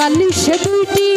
বালিশে দুইটি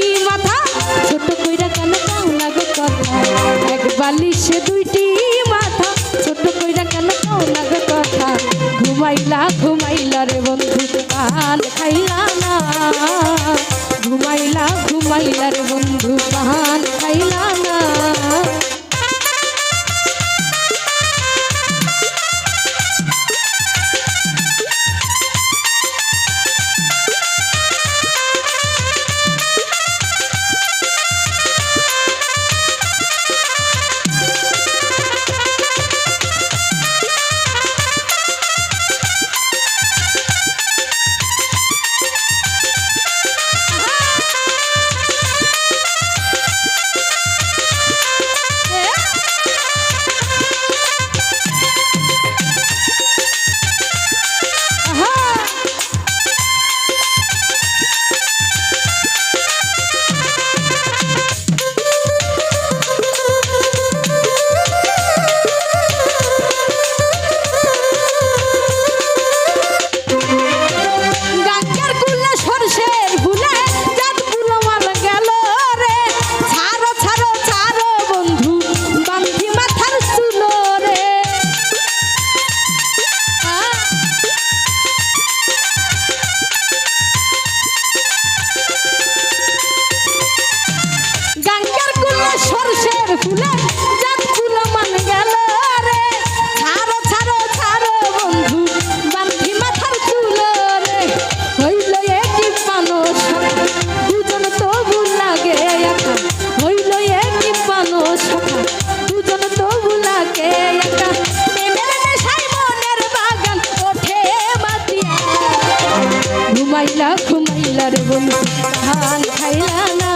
ধান খাইলা না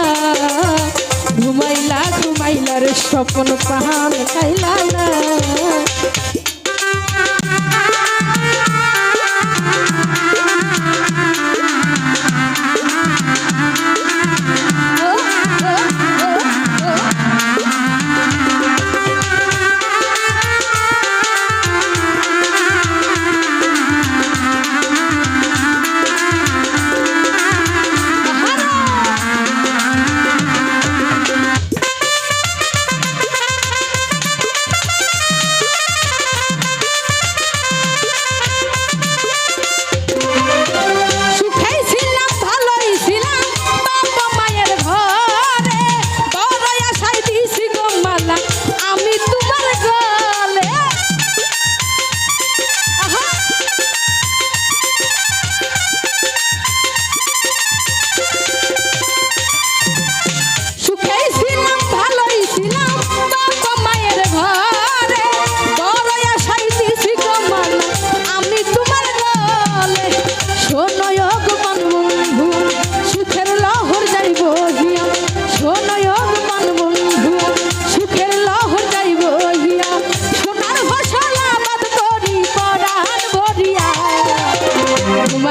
ঘুমাইলা ঘুমাইলার স্বপ্ন পাহান খাইলা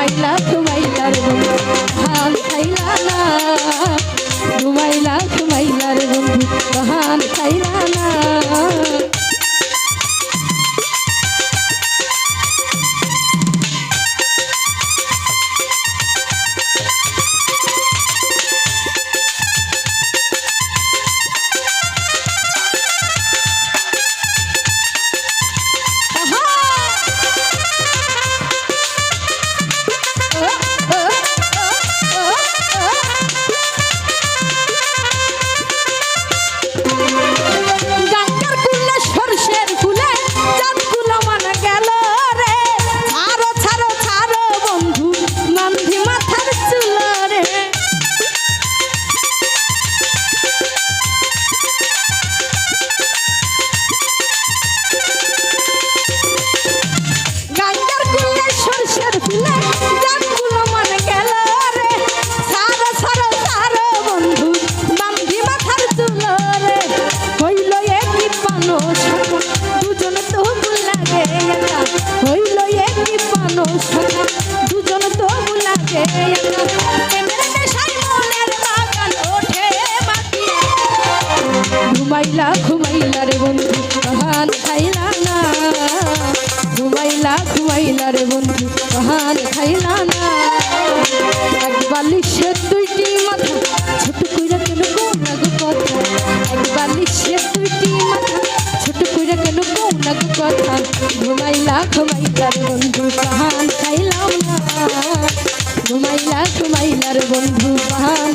I love. খাইলা রে বন্ধু, পাহাড় খাইলা না। এক বালিশের দুইটি মাথা, ছোট কইরা কেন কৌনাগ কথা? এক বালিশের দুইটি মাথা, ছোট কইরা কেন কৌনাগ কথা? ঘুমাইলা ঘুমাইলা রে বন্ধু, পাহাড় খাইলাম না। ঘুমাইলা ঘুমাইলা বন্ধু, পাহাড়